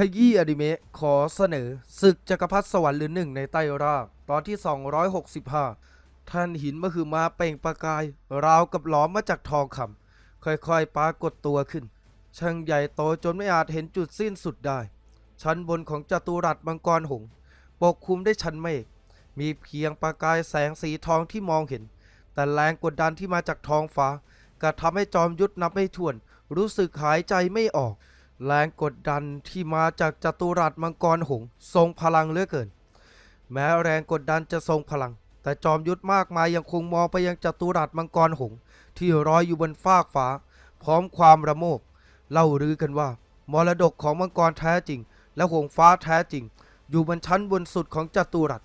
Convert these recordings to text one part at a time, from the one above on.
ขยี้อนิเมะขอเสนอศึกจักรพรรดิสวรรค์หรือหนึ่งในใต้รากตอนที่ 265 ท่านหินมาคือมาเป่งประกาย ราวกับหลอมมาจากทองคำค่อยๆปรากฏตัวขึ้น ช่างใหญ่โตจนไม่อาจเห็นจุดสิ้นสุดได้ ชั้นบนของจัตุรัสมังกรหง ปกคลุมด้วยชั้นเมฆมีเพียงประกายแสงสีทองที่มองเห็น แต่แรงกดดันที่มาจากท้องฟ้าก็ทำให้จอมยุทธนับไม่ถ้วน รู้สึกหายใจไม่ออก แรงกดดันที่มาจากจัตุรัสมังกรหงส์ทรงพลังเหลือเกิน แม้แรงกดดันจะทรงพลัง แต่จอมยุทธมากมายยังคงมองไปยังจัตุรัสมังกรหงที่ลอยอยู่บนฟากฟ้า พร้อมความระโมบเล่าลือกันว่า มรดกของมังกรแท้จริง และหงฟ้าแท้จริง อยู่บนชั้นบนสุดของจัตุรัส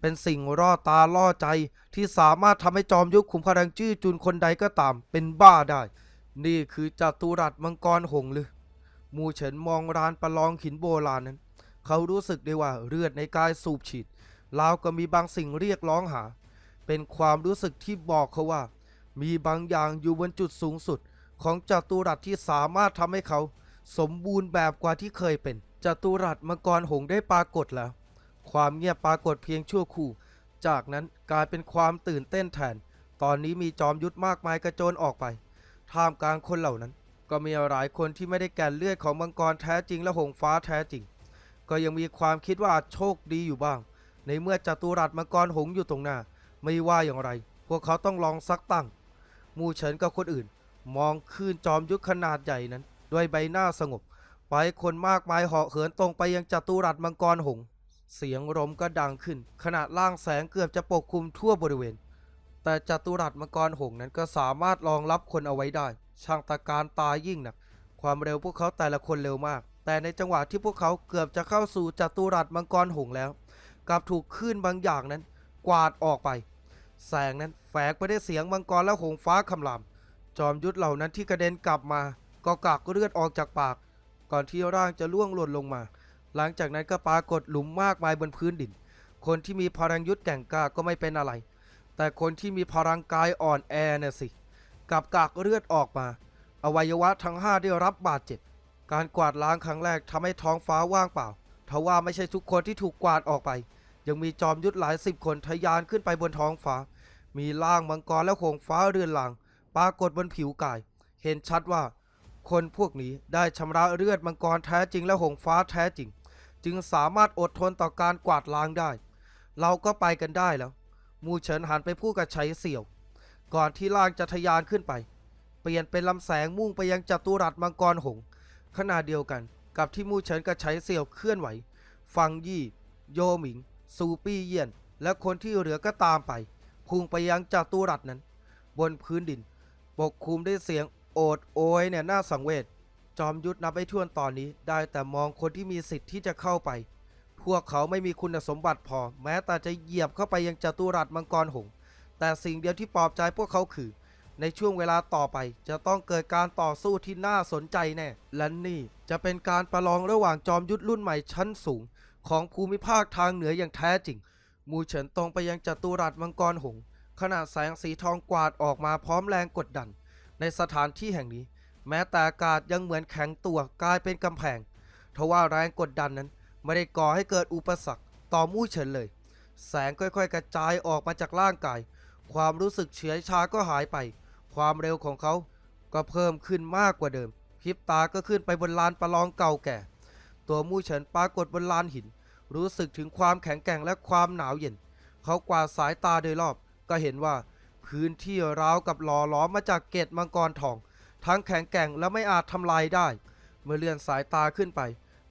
เป็นสิ่งล่อตาล่อใจที่สามารถทำให้จอมยุทธขุมพลังจื้อจุนคนใดก็ตาม เป็นบ้าได้ นี่คือจัตุรัสมังกรหงหรือ มูเฉินมองร้านประลองหินโบราณนั้น เขารู้สึกได้ว่าเลือดในกายสูบฉีดราวก็มีบางสิ่งเรียกร้องหา เป็นความรู้สึกที่บอกเขาว่า มีบางอย่างอยู่บนจุดสูงสุด ของจัตุรัสที่สามารถทำให้เขา สมบูรณ์แบบกว่าที่เคยเป็นจัตุรัสมังกรหงได้ปรากฏแล้ว ความเงียบปรากฏเพียงชั่วครู่ จากนั้นกลายเป็นความตื่นเต้นแทน ตอนนี้มีจอมยุทธมากมายกระโจนออกไปท่ามกลางคนเหล่านั้น ก็มีหลายคนที่ไม่ได้แก่นเลือดของมังกรแท้จริงและหงฟ้าแท้จริง ก็ยังมีความคิดว่าอาจโชคดีอยู่บ้าง ในเมื่อจัตุรัสมังกรหงอยู่ตรงหน้า ไม่ว่าอย่างไร พวกเขาต้องลองซักตั้ง มูเฉินกับคนอื่น มองขึ้นจอมยุทธขนาดใหญ่นั้น ด้วยใบหน้าสงบ ไปคนมากมายเหาะเหินตรงไปยังจัตุรัสมังกรหง เสียงลมก็ดังขึ้นขณะล่างแสงเกือบจะปกคลุมทั่วบริเวณ แต่จัตุรัสมังกรหงนั้นก็สามารถรองรับคนเอาไว้ได้ ช่างตะการตายยิ่งหนัก ความเร็วพวกเขาแต่ละคนเร็วมาก แต่ในจังหวะที่พวกเขาเกือบจะเข้าสู่จัตุรัสมังกรหงส์แล้วกลับถูกคลื่นบางอย่างนั้น กวาดออกไป แสงนั้นแฝงไปได้วยเสียงมังกรและหงฟ้าคำรามจอมยุทธเหล่านั้นที่กระเด็นกลับมา ก็กากเลือดออกจากปาก ก่อนที่ร่างจะล่วงหล่นลงมา หลังจากนั้นก็ปรากฏหลุมมากมายบนพื้นดิน คนที่มีพลังยุทธแก่งกล้าก็ไม่เป็นอะไร แต่คนที่มีพลังกายอ่อนแอน่ะสิ กับกากเลือดออกมา อวัยวะทั้งห้าได้รับบาดเจ็บ การกวาดล้างครั้งแรกทำให้ท้องฟ้าว่างเปล่าทว่าไม่ใช่ทุกคนที่ถูกกวาดออกไป ยังมีจอมยุทธหลายสิบคนทะยานขึ้นไปบนท้องฟ้า มีล่างมังกรและหงฟ้าเรือนหลางปรากฏบนผิวกาย เห็นชัดว่า คนพวกนี้ได้ชำระเลือดมังกรแท้จริงและหงฟ้าแท้จริง จึงสามารถอดทนต่อการกวาดล้างได้ เราก็ไปกันได้แล้ว มูเฉินหันไปพูดกับชัยเสี่ยว ก่อนที่ล่างจะทะยานขึ้นไป เปลี่ยนเป็นลำแสงมุ่งไปยังจัตุรัสมังกรหงส์ขณะเดียวกันกับที่มู่เฉินกับชัยเสี่ยวเคลื่อนไหว ฟังยี่ โยหมิง ซูปี้เยี่ยน และคนที่เหลือก็ตามไป พุ่งไปยังจัตุรัสนั้น บนพื้นดิน ปกคลุมด้วยเสียงโอดโอยเนี่ยน่าสังเวช จอมยุทธนับไปท่วนตอนนี้ ได้แต่มองคนที่มีสิทธิ์ที่จะเข้าไป พวกเขาไม่มีคุณสมบัติพอ แม้แต่จะเหยียบเข้าไปยังจัตุรัสมังกรหงส์ แต่สิ่งเดียวที่ปลอบใจพวกเขาคือ ในช่วงเวลาต่อไป จะต้องเกิดการต่อสู้ที่น่าสนใจแน่ และนี่จะเป็นการประลองระหว่างจอมยุทธรุ่นใหม่ชั้นสูง ของภูมิภาคทางเหนืออย่างแท้จริง มูเฉินตรงไปยังจัตุรัสมังกรหงส์ขณะแสงสีทองกวาดออกมาพร้อมแรงกดดัน ในสถานที่แห่งนี้ แม้แต่อากาศยังเหมือนแข็งตัวกลายเป็นกำแพงทว่าแรงกดดันนั้นไม่ได้ก่อให้เกิดอุปสรรคต่อมู่เฉินเลย แสงค่อยๆ กระจายออกมาจากร่างกาย ความรู้สึกเฉื่อยชาก็หายไป ความเร็วของเขาก็เพิ่มขึ้นมากกว่าเดิมพริบตาก็ขึ้นไปบนลานประลองเก่าแก่ ตัวมู่เฉินปรากฏบนลานหิน รู้สึกถึงความแข็งแกร่งและความหนาวเย็น เขากวาดสายตาโดยรอบ ก็เห็นว่า พื้นที่ราวกับหล่อหลอมมาจากเกตมังกรทอง ทั้งแข็งแกร่งและไม่อาจทำลายได้ เมื่อเลื่อนสายตาขึ้นไป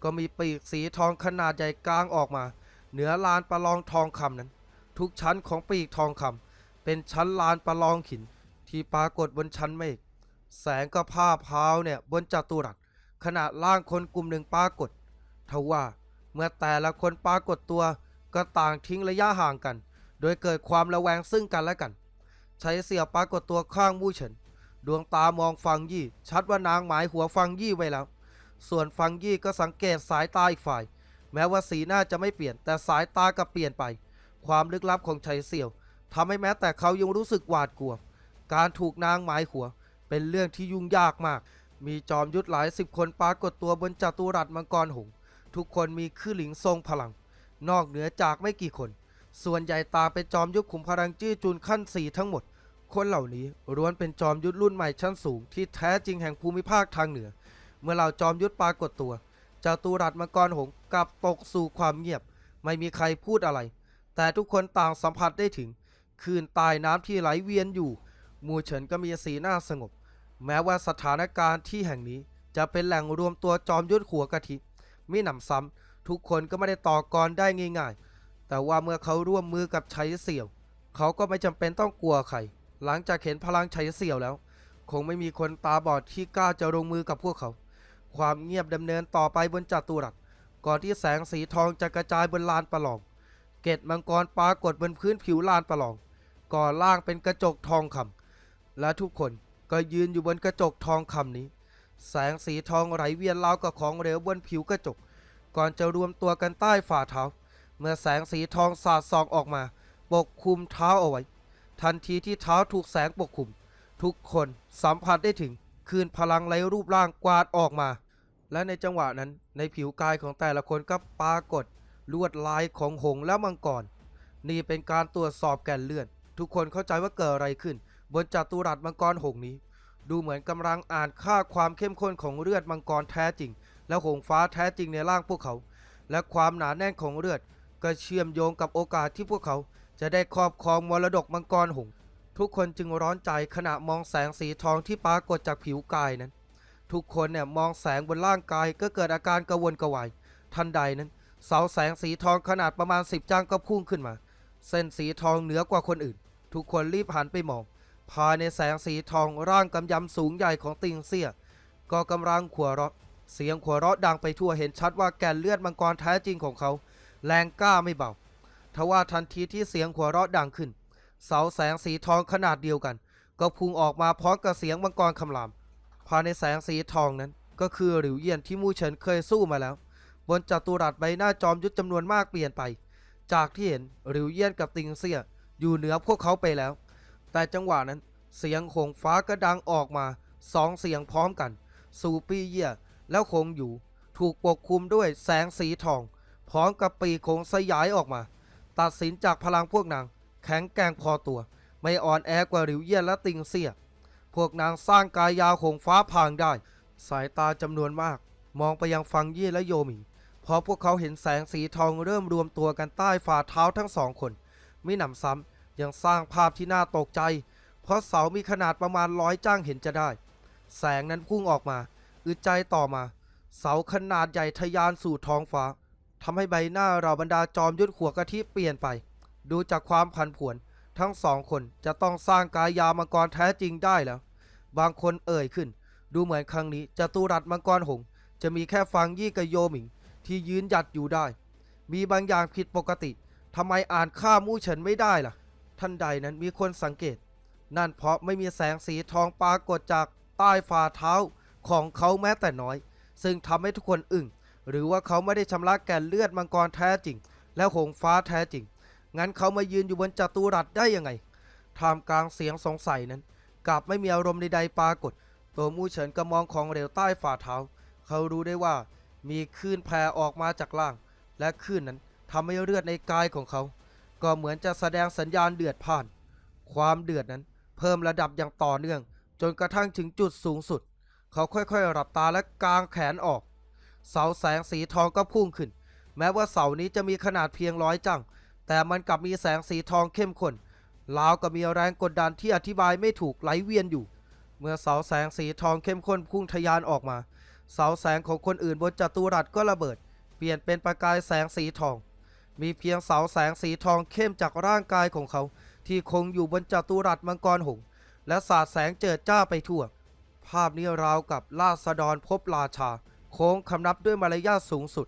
ก็มีปีกสีทองขนาดใหญ่กลางออกมา เหนือลานประลองทองคำนั้น ทุกชั้นของปีกทองคำ เป็นชั้นลานประลองหิน ที่ปรากฏบนชั้นเมฆแสงก็ผ้าพราวเนี่ยบนจัตุรัสขณะล่างคนกลุ่มหนึ่งปรากฏทว่าเมื่อแต่ละคนปรากฏตัวก็ต่างทิ้งระยะห่างกัน โดยเกิดความระแวงซึ่งกันและกัน ใช้เสียวปรากฏตัวข้างมู่เฉิน ดวงตามองฟังยี่ ชัดว่านางหมายหัวฟังยี่ไว้แล้ว ส่วนฟังยี่ก็สังเกตสายตาอีกฝ่าย แม้ว่าสีหน้าจะไม่เปลี่ยนแต่สายตาก็เปลี่ยนไป ความลึกลับของชัยเสี่ยว ทำให้แม้แต่เขายังรู้สึกหวาดกลัว การถูกนางหมายหัว เป็นเรื่องที่ยุ่งยากมาก มีจอมยุทธหลายสิบคนปรากฏตัวบนจัตุรัสมังกรหงส์ทุกคนมีคือหลิงทรงพลัง นอกเหนือจากไม่กี่คน ส่วนใหญ่ตาเป็นจอมยุทธขุมพลังจี้จูนขั้นสี่ทั้งหมด คนเหล่านี้ล้วนเป็นจอมยุทธรุ่นใหม่ชั้นสูง ที่แท้จริงแห่งภูมิภาคทางเหนือ เมื่อเหล่าจอมยุทธปรากฏตัวจาตุรัสมังกรหงส์กลับตกสู่ความเงียบ ไม่มีใครพูดอะไร แต่ทุกคนต่างสัมผัสได้ถึง คืนใต้น้ำที่ไหลเวียนอยู่ มูเฉินก็มีสีหน้าสงบ แม้ว่าสถานการณ์ที่แห่งนี้จะเป็นแหล่งรวมตัวจอมยุทธหัวกะทิมิหนำซ้ำทุกคนก็ไม่ได้ต่อกรได้ง่ายๆ แต่ว่าเมื่อเขาร่วมมือกับชัยเสี่ยว เขาก็ไม่จำเป็นต้องกลัวใคร หลังจากเห็นพลังชัยเสี่ยวแล้ว คงไม่มีคนตาบอดที่กล้าจะลงมือกับพวกเขา ความเงียบดำเนินต่อไปบนจัตุรัส ก่อนที่แสงสีทองจะกระจายบนลานประลอง เกตมังกรปรากฏบนพื้นผิวลานประลอง ก่อล่างเป็นกระจกทองคำและทุกคนก็ยืนอยู่บนกระจกทองคำนี้ แสงสีทองไหลเวียนราวกับของเหลวบนผิวกระจก ก่อนจะรวมตัวกันใต้ฝ่าเท้า เมื่อแสงสีทองสาดส่องออกมา ปกคลุมเท้าเอาไว้ ทันทีที่เท้าถูกแสงปกคลุม ทุกคนสัมผัสได้ถึงคืนพลังไหลรูปร่างกวาดออกมา และในจังหวะนั้นในผิวกายของแต่ละคนก็ปรากฏ ลวดลายของหงและมังกร นี่เป็นการตรวจสอบแก่นเลือดทุกคนเข้าใจว่าเกิดอะไรขึ้น บนจัตุรัสมังกรหงนี้ ดูเหมือนกำลังอ่านค่าความเข้มข้นของเลือดมังกรแท้จริง และหงฟ้าแท้จริงในร่างพวกเขา และความหนาแน่นของเลือด ก็เชื่อมโยงกับโอกาสที่พวกเขา จะได้ครอบครองมรดกมังกรหงทุกคนจึงร้อนใจขณะมองแสงสีทองที่ปรากฏจากผิวกายนั้น ทุกคนเนี่ยมองแสงบนร่างกายก็เกิดอาการกระวนกระวาย ทันใดนั้น เสาแสงสีทองขนาดประมาณสิบจ้างก็พุ่งขึ้นมา เส้นสีทองเหนือกว่าคนอื่น ทุกคนรีบหันไปมอง ภายในแสงสีทองร่างกำยำสูงใหญ่ของติงเสี่ย ก็กำลังขัวเราะ เสียงขัวเราะดังไปทั่วเห็นชัดว่าแก่นเลือดมังกรแท้จริงของเขา แรงกล้าไม่เบาทว่าทันทีที่เสียงขัวเราะดังขึ้น เสาแสงสีทองขนาดเดียวกัน ก็พุ่งออกมาพร้อมกับเสียงมังกรคำรามภายในแสงสีทองนั้น ก็คือหลิวเยี่ยนที่มู่เฉินเคยสู้มาแล้ว บนจัตุรัสใบหน้าจอมยุทธจำนวนมากเปลี่ยนไป จากที่เห็นหลิวเยี่ยนกับติงเสี่ยอยู่เหนือพวกเขาไปแล้ว แต่จังหวะนั้นเสียงโขงฟ้าก็ดังออกมาสองเสียงพร้อมกัน สูปีเยี่ยแล้วคงอยู่ ถูกปกคลุมด้วยแสงสีทอง พร้อมกับปีโขงสยายออกมา ตัดสินจากพลังพวกนาง แข็งแกร่งพอตัว ไม่อ่อนแอกว่าหลิวเยี่ยนและติงเสี่ยพวกนางสร้างกายยาวโขงฟ้าพางได้ สายตาจำนวนมาก มองไปยังฟังยี่และโยมิง พอพวกเขาเห็นแสงสีทองเริ่มรวมตัวกันใต้ฝ่าเท้าทั้งสองคน ไมิหนำซ้ำยังสร้างภาพที่น่าตกใจ เพราะเสามีขนาดประมาณร้อยจ้างเห็นจะได้ แสงนั้นพุ่งออกมา อึดใจต่อมา เสาขนาดใหญ่ทะยานสู่ท้องฟ้าทำให้ใบหน้าเราบรรดาจอมยุทธขัวกะทิเปลี่ยนไป ดูจากความผันผวน ทั้งสองคนจะต้องสร้างกายามังกรแท้จริงได้แล้ว บางคนเอ่ยขึ้น ดูเหมือนครั้งนี้จะตูรัสมังกรหง จะมีแค่ฟังยี่กับโยหมิง ที่ยืนหยัดอยู่ได้ มีบางอย่างผิดปกติทำไมอ่านค่ามู่เฉินไม่ได้ล่ะ ท่านใดนั้นมีคนสังเกต นั่นเพราะไม่มีแสงสีทองปรากฏจากใต้ฝ่าเท้าของเขาแม้แต่น้อย ซึ่งทำให้ทุกคนอึ้งหรือว่าเขาไม่ได้ชำระแก่นเลือดมังกรแท้จริง และหงฟ้าแท้จริง งั้นเขามายืนอยู่บนจัตุรัสได้ยังไงท่ามกลางเสียงสงสัยนั้น กลับไม่มีอารมณ์ใดๆปรากฏ ตัวมู่เฉินก็มองของเหลวใต้ฝ่าเท้า เขารู้ได้ว่า มีคลื่นแผ่ออกมาจากล่าง และคลื่นนั้นทำให้เลือดในกายของเขา ก็เหมือนจะแสดงสัญญาณเดือดผ่าน ความเดือดนั้นเพิ่มระดับอย่างต่อเนื่อง จนกระทั่งถึงจุดสูงสุด เขาค่อยๆหลับตาและกางแขนออก เสาแสงสีทองก็พุ่งขึ้น แม้ว่าเสานี้จะมีขนาดเพียงร้อยจัง แต่มันกลับมีแสงสีทองเข้มข้นราวกับมีแรงกดดันที่อธิบายไม่ถูกไหลเวียนอยู่ เมื่อเสาแสงสีทองเข้มข้นพุ่งทะยานออกมา เสาแสงของคนอื่นบนจัตุรัสก็ระเบิด เปลี่ยนเป็นประกายแสงสีทอง มีเพียงเสาแสงสีทองเข้มจากร่างกายของเขา ที่คงอยู่บนจัตุรัสมังกรหงส์และสาดแสงเจิดจ้าไปทั่ว ภาพนี้ราวกับราษฎรพบราชา โค้งคำนับด้วยมารยาทสูงสุด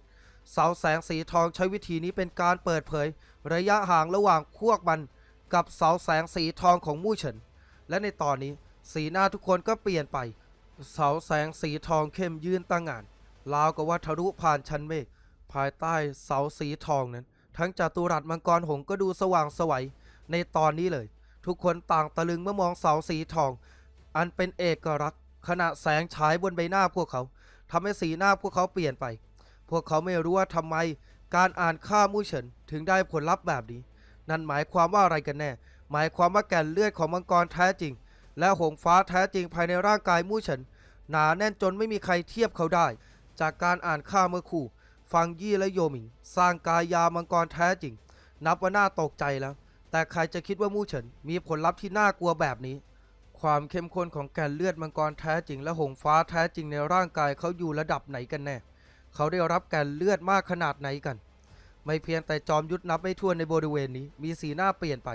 เสาแสงสีทองใช้วิธีนี้เป็นการเปิดเผย ระยะห่างระหว่างพวกมัน กับเสาแสงสีทองของมู่เฉิน และในตอนนี้สีหน้าทุกคนก็เปลี่ยนไป เสาแสงสีทองเข้มยืนตั้งงานราวกับว่าทะลุผ่านชั้นเมฆภายใต้เสาสีทองนั้น ทั้งจัตุรัสมังกรหงก็ดูสว่างสวัยในตอนนี้เลย ทุกคนต่างตะลึงเมื่อมองเสาสีทอง อันเป็นเอกลักษณ์ขณะแสงฉายบนใบหน้าพวกเขาทำให้สีหน้าพวกเขาเปลี่ยนไป พวกเขาไม่รู้ว่าทำไมการอ่านค่ามู่เฉินถึงได้ผลลัพธ์แบบนี้ นั่นหมายความว่าอะไรกันแน่ หมายความว่าแก่นเลือดของมังกรแท้จริง และหงฟ้าแท้จริงภายในร่างกายมู่เฉินหนาแน่นจนไม่มีใครเทียบเขาได้ จากการอ่านค่าเมื่อคู่ฟังยี่และโยมิง สร้างกายยามังกรแท้จริง นับว่าน่าตกใจแล้ว แต่ใครจะคิดว่ามู่เฉินมีผลลัพธ์ที่น่ากลัวแบบนี้ ความเข้มข้นของแก่นเลือดมังกรแท้จริง และหงฟ้าแท้จริงในร่างกายเขาอยู่ระดับไหนกันแน่ เขาได้รับแก่นเลือดมากขนาดไหนกัน ไม่เพียงแต่จอมยุทธนับไม่ถ้วนในบริเวณนี้ มีสีหน้าเปลี่ยนไป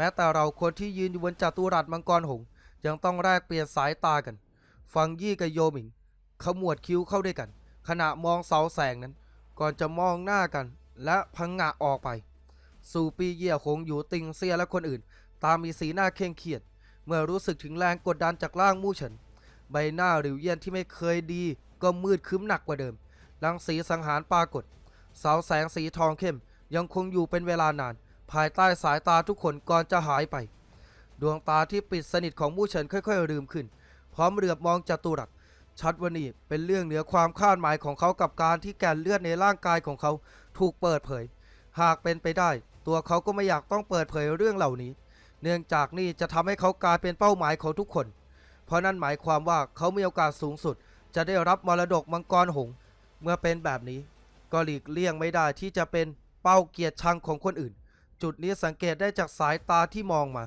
ม้แต่เราคนที่ยืนอยู่บนจัตุรัสมังกรหง ยังต้องแลกเปลี่ยนสายตากัน ฟังยี่กับโยมิงขมวดคิ้วเข้าด้วยกัน ขณะมองเสาแสงนั้น ก่อนจะมองหน้ากัน และพังงะออกไป สู่ปีเยี่ยคงอยู่ติงเซียและคนอื่น ตามมีสีหน้าเคร่งเครียด เมื่อรู้สึกถึงแรงกดดันจากร่างมู่เฉินใบหน้าหริวเยี่ยนที่ไม่เคยดีก็มืดคึ้มหนักกว่าเดิมรังสีสังหารปรากฏ เสาแสงสีทองเข้มยังคงอยู่เป็นเวลานาน ภายใต้สายตาทุกคนก่อนจะหายไป ดวงตาที่ปิดสนิทของมู่เฉินค่อยๆลืมขึ้น พร้อมเหลือบมองจัตุรัสชัดว่านี่เป็นเรื่องเหนือความคาดหมายของเขากับการที่แก่นเลือดในร่างกายของเขาถูกเปิดเผย หากเป็นไปได้ ตัวเขาก็ไม่อยากต้องเปิดเผยเรื่องเหล่านี้ เนื่องจากนี่จะทำให้เขากลายเป็นเป้าหมายของทุกคน เพราะนั่นหมายความว่าเขามีโอกาสสูงสุด จะได้รับมรดกมังกรหงส์เมื่อเป็นแบบนี้ ก็หลีกเลี่ยงไม่ได้ที่จะเป็นเป้าเกียรติชังของคนอื่น จุดนี้สังเกตได้จากสายตาที่มองมา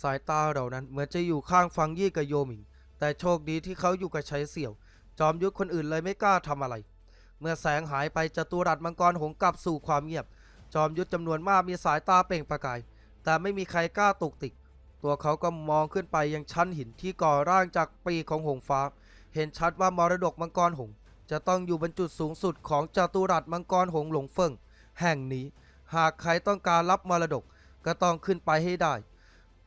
สายตาเหล่านั้นเหมือนจะอยู่ข้างฟังยี่กับโยมิง แต่โชคดีที่เขาอยู่กับชัยเสี่ยว จอมยุทธคนอื่นเลยไม่กล้าทำอะไร เมื่อแสงหายไปจตุรัสมังกรหงกลับสู่ความเงียบ จอมยุทธจำนวนมากมีสายตาเปล่งประกาย แต่ไม่มีใครกล้าตุกติก ตัวเขาก็มองขึ้นไปยังชั้นหินที่ก่อร่างจากปีของหงฟ้า เห็นชัดว่ามรดกมังกรหง จะต้องอยู่บนจุดสูงสุดของจตุรัสมังกรหงหลงเฟิงแห่งนี้ หากใครต้องการรับมรดกก็ต้องขึ้นไปให้ได้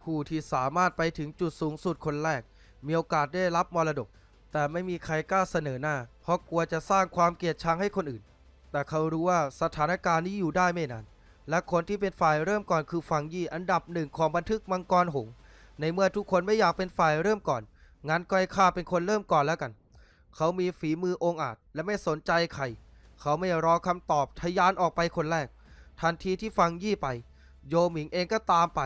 ผู้ที่สามารถไปถึงจุดสูงสุดคนแรก มีโอกาสได้รับมรดก แต่ไม่มีใครกล้าเสนอหน้า เพราะกลัวจะสร้างความเกลียดชังให้คนอื่น แต่เขารู้ว่าสถานการณ์นี้อยู่ได้ไม่นานและคนที่เป็นฝ่ายเริ่มก่อนคือฟังยี่อันดับหนึ่งของบันทึกมังกรหงส์ในเมื่อทุกคนไม่อยากเป็นฝ่ายเริ่มก่อน งั้นก็ให้ข้าเป็นคนเริ่มก่อนแล้วกัน เขามีฝีมือองอาจและไม่สนใจใคร เขาไม่รอคำตอบทะยานออกไปคนแรก ทันทีที่ฟังยี่ไป โยหมิงเองก็ตามไป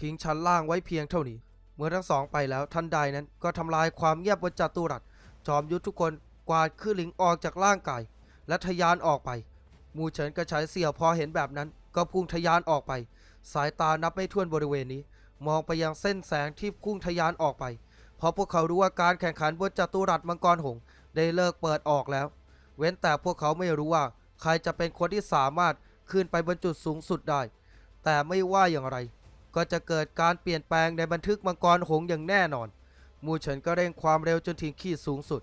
ทิ้งชั้นล่างไว้เพียงเท่านี้ เมื่อทั้งสองไปแล้วทันใดนั้นก็ทำลายความเงียบบนจัตุรัส จอมยุทธทุกคนกวาดขึ้นหลิงออกจากร่างกาย และทะยานออกไป มูเฉินกระฉายเสี่ยวพอเห็นแบบนั้น ก็พุ่งทะยานออกไป สายตานับไม่ถ้วนบริเวณนี้ มองไปยังเส้นแสงที่พุ่งทะยานออกไป เพราะพวกเขารู้ว่าการแข่งขันบนจัตุรัสมังกรหงส์ได้เลิกเปิดออกแล้ว เว้นแต่พวกเขาไม่รู้ว่า ใครจะเป็นคนที่สามารถ ขึ้นไปบนจุดสูงสุดได้ แต่ไม่ว่าอย่างไร ก็จะเกิดการเปลี่ยนแปลงในบันทึกมังกรหงอย่างแน่นอน มูเฉินก็เร่งความเร็วจนถึงขีดสูงสุด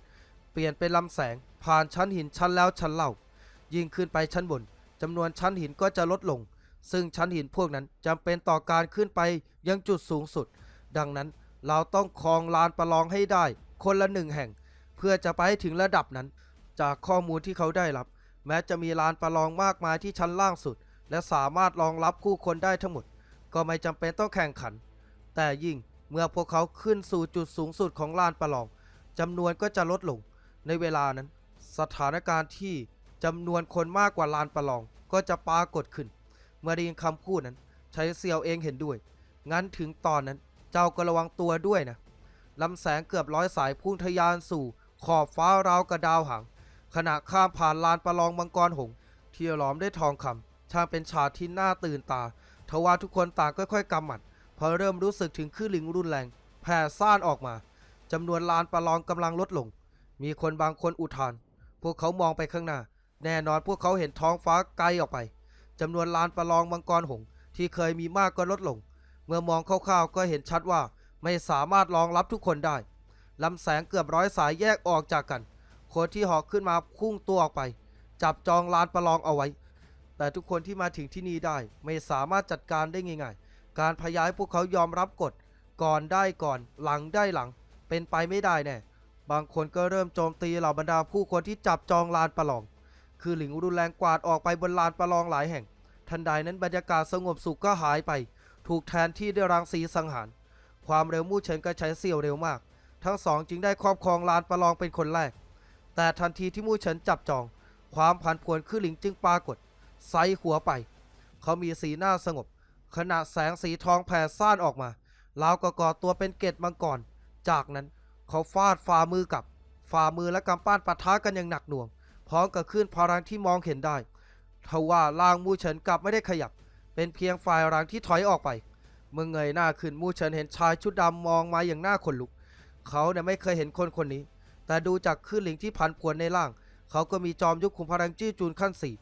เปลี่ยนเป็นลำแสง ผ่านชั้นหินชั้นแล้วชั้นเล่า ยิ่งขึ้นไปชั้นบนจำนวนชั้นหินก็จะลดลง ซึ่งชั้นหินพวกนั้นจำเป็นต่อการขึ้นไปยังจุดสูงสุด ดังนั้นเราต้องครองลานประลองให้ได้ คนละหนึ่งแห่ง เพื่อจะไปถึงระดับนั้น จากข้อมูลที่เขาได้รับ แม้จะมีลานประลองมากมายที่ชั้นล่างสุด และสามารถรองรับผู้คนได้ทั้งหมด ก็ไม่จำเป็นต้องแข่งขัน แต่ยิ่งเมื่อพวกเขาขึ้นสู่จุดสูงสุดของลานประลองจำนวนก็จะลดลง ในเวลานั้น สถานการณ์ที่จำนวนคนมากกว่าลานประลองก็จะปรากฏขึ้น เมื่อได้ยินคำพูดนั้นใช้เซียวเองเห็นด้วย งั้นถึงตอนนั้นเจ้าก็ระวังตัวด้วยนะลำแสงเกือบร้อยสายพุ่งทะยานสู่ขอบฟ้าราวกระดาวหาง ขณะข้ามผ่านลานประลองมังกรหงที่ล้อมด้วยทองคำช่างเป็นฉากที่น่าตื่นตาทว่าทุกคนต่างค่อยๆกำหมัดพอเริ่มรู้สึกถึงคลื่นลิงรุนแรง แผ่ซ่านออกมาจำนวนลานประลองกำลังลดลง มีคนบางคนอุทาน พวกเขามองไปข้างหน้า แน่นอนพวกเขาเห็นท้องฟ้าไกลออกไปจำนวนลานประลองมังกรหงที่เคยมีมากก็ลดลง เมื่อมองคร่าวๆก็เห็นชัดว่าไม่สามารถรองรับทุกคนได้ลำแสงเกือบร้อยสายแยกออกจากกัน คนที่หอกขึ้นมาพุ่งตัวออกไป จับจองลานประลองเอาไว้ แต่ทุกคนที่มาถึงที่นี่ได้ไม่สามารถจัดการได้ง่ายๆ การพยายพวกเขายอมรับกฎก่อนได้ก่อนหลังได้หลัง เป็นไปไม่ได้แน่บางคนก็เริ่มโจมตีเหล่าบรรดาผู้คนที่จับจองลานประลอง คือหลิงรุนแรงกวาดออกไปบนลานประลองหลายแห่ง ทันใดนั้นบรรยากาศสงบสุขก็หายไป ถูกแทนที่ด้วยรังสีสังหาร ความเร็วมู่เฉินก็ใช้เสี่ยวเร็วมาก ทั้งสองจึงได้ครอบครองลานประลองเป็นคนแรก แต่ทันทีที่มู่เฉินจับจอง ความผันผวนคือหลิงจึงปรากฏไซหัวไป เขามีสีหน้าสงบ ขณะแสงสีทองแผ่ซ่านออกมาลาวก็ก่อตัวเป็นเกตมังกร จากนั้นเขาฟาดฝ่ามือกับ ฝ่ามือและกำปั้นปะทะกันอย่างหนักหน่วง พร้อมกับคลื่นพลังที่มองเห็นได้ทว่าล่างมูเฉินกลับไม่ได้ขยับ เป็นเพียงฝ่ายรังที่ถอยออกไป เมื่อเงยหน้าขึ้นมูเฉินเห็นชายชุดดำมองมาอย่างหน้าขนลุก เขาเนี่ยไม่เคยเห็นคนคนนี้ แต่ดูจากคลื่นหลิงที่พันผวนในล่าง เขาก็มีจอมยุคขุมพลังจี้จูนขั้นสี่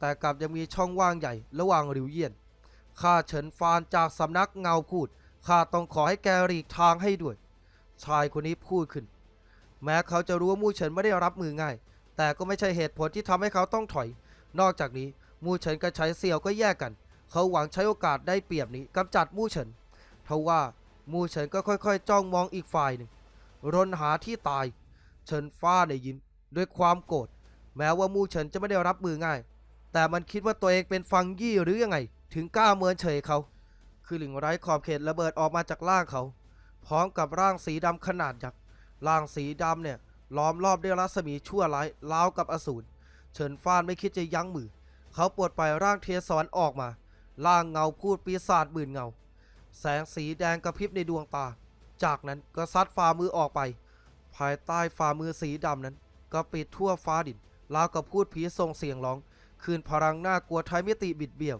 แต่กลับยังมีช่องว่างใหญ่ระหว่างหลิวเยี่ยนข้าเฉินฟานจากสำนักเงาพูดข้าต้องขอให้แกหลีกทางให้ด้วย ชายคนนี้พูดขึ้น แม้เขาจะรู้ว่ามู่เฉินไม่ได้รับมือง่าย แต่ก็ไม่ใช่เหตุผลที่ทำให้เขาต้องถอย นอกจากนี้มู่เฉินกับไฉเสี่ยวก็แยกกัน เขาหวังใช้โอกาสได้เปรียบนี้กำจัดมู่เฉินทว่ามู่เฉินก็ค่อยๆ จ้องมองอีกฝ่ายหนึ่งรนหาที่ตาย เฉินฟ้าในยยิ้ม ด้วยความโกรธแม้ว่ามู่เฉินจะไม่ได้รับมือง่าย แต่มันคิดว่าตัวเองเป็นฟังยี่หรือยังไง ถึงกล้าเมินเฉยเขา คือหลิงไร้ขอบเขตระเบิดออกมาจากร่างเขา พร้อมกับร่างสีดำขนาดยักษ์ร่างสีดำเนี่ยล้อมรอบด้วยรัศมีชั่วร้ายราวกับอสูรเฉินฟ้านไม่คิดจะยั้งมือ เขาปลดปล่อยร่างเทสอนออกมาร่างเงาพูดปีศาจหมื่นเงา แสงสีแดงกระพริบในดวงตา จากนั้นก็ซัดฝ่ามือออกไป ภายใต้ฝ่ามือสีดำนั้น ก็ปิดทั่วฟ้าดินราวกับพูดผีส่งเสียงร้อง คืนพลังหน้ากลัวไทยมิติบิดเบี้ยว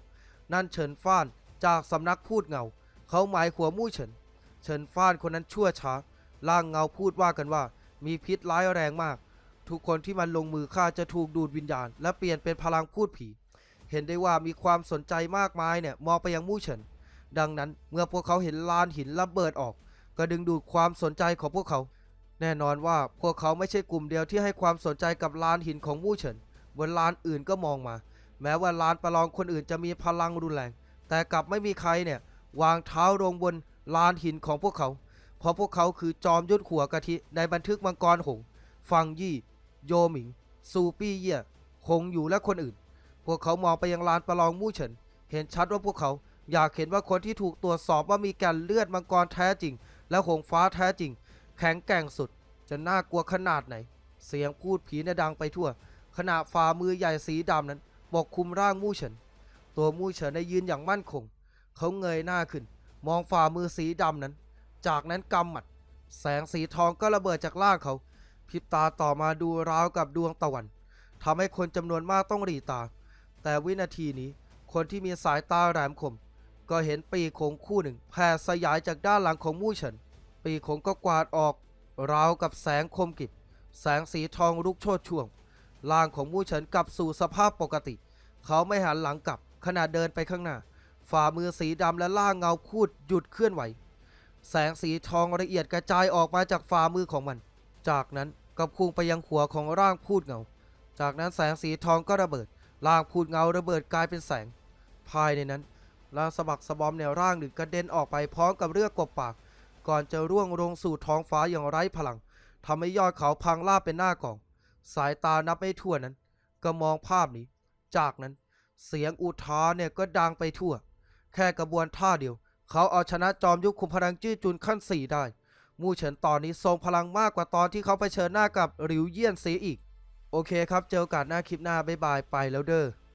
นั่นเฉินฟ้านจากสำนักพูดเงา เขาหมายหัวมู่เฉิน เฉินฟ้านคนนั้นชั่วช้าร่างเงาพูดว่ากันว่า มีพิษร้ายแรงมาก ทุกคนที่มันลงมือฆ่าจะถูกดูดวิญญาณ และเปลี่ยนเป็นพลังพูดผี เห็นได้ว่ามีความสนใจมากมายเนี่ยมองไปยังมู่เฉิน ดังนั้นเมื่อพวกเขาเห็นลานหินระเบิดออก ก็ดึงดูดความสนใจของพวกเขา แน่นอนว่าพวกเขาไม่ใช่กลุ่มเดียวที่ให้ความสนใจกับลานหินของมู่เฉินบนลานอื่นก็มองมา แม้ว่าลานประลองคนอื่นจะมีพลังรุนแรง แต่กลับไม่มีใครเนี่ย วางเท้าลงบนลานหินของพวกเขา เพราะพวกเขาคือจอมยุทธหัวกะทิในบันทึกมังกรหงส์ฟังยี่ โยหมิง ซูปี้เย่ยคงอยู่และคนอื่น พวกเขามองไปยังลานประลองมู่เฉิน เห็นชัดว่าพวกเขาอยากเห็นว่าคนที่ถูกตรวจสอบว่ามีแก่นเลือดมังกรแท้จริง และหงฟ้าแท้จริง แข็งแกร่งสุด จะน่ากลัวขนาดไหน เสียงพูดผีเนี่ยดังไปทั่ว ขณะฝ่ามือใหญ่สีดำนั้นปกคุมร่างมู่เฉิน ตัวมู่เฉินได้ยืนอย่างมั่นคง เขาเงยหน้าขึ้น มองฝ่ามือสีดำนั้น จากนั้นกำหมัด แสงสีทองก็ระเบิดจากล่างเขาพิบตาต่อมาดูราวกับดวงตะวันทำให้คนจำนวนมากต้องหลีตา แต่วินาทีนี้คนที่มีสายตาแหลมคม ก็เห็นปีกขงคู่หนึ่งแผ่สยายจากด้านหลังของมู่เฉิน ปีขงก็กวาดออก ราวกับแสงคมกิบ แสงสีทองลุกโชดช่วง ร่างของมู่เฉินกลับสู่สภาพปกติ เขาไม่หันหลังกลับขณะเดินไปข้างหน้า ฝ่ามือสีดำและล่างเงาพูดหยุดเคลื่อนไหว แสงสีทองละเอียดกระจายออกมาจากฝ่ามือของมัน จากนั้นก็พุ่งไปยังหัวของร่างพูดเงา จากนั้นแสงสีทองก็ระเบิด ร่างพูดเงาระเบิดกลายเป็นแสง ภายในนั้นร่างสะบักสะบอมแนวร่างหนึ่งกระเด็นออกไปพร้อมกับเลือดกบปาก ก่อนจะร่วงลงสู่ท้องฟ้าอย่างไร้พลังทำให้ยอดเขาพังราบเป็นหน้ากล่อง สายตานับไม่ถ้วนนั้น ก็มองภาพนี้ จากนั้นเสียงอุทานเนี่ยก็ดังไปทั่ว แค่กระบวนท่าเดียว เขาเอาชนะจอมยุคคุมพลังจื้อจุนขั้นสี่ได้ มู่เฉินตอนนี้ทรงพลังมากกว่าตอนที่เขาไปเชิญหน้ากับหลิวเยี่ยนเสียอีก โอเคครับ เจอโอกาสหน้าคลิปหน้าบ๊ายบายไปแล้วเด้อ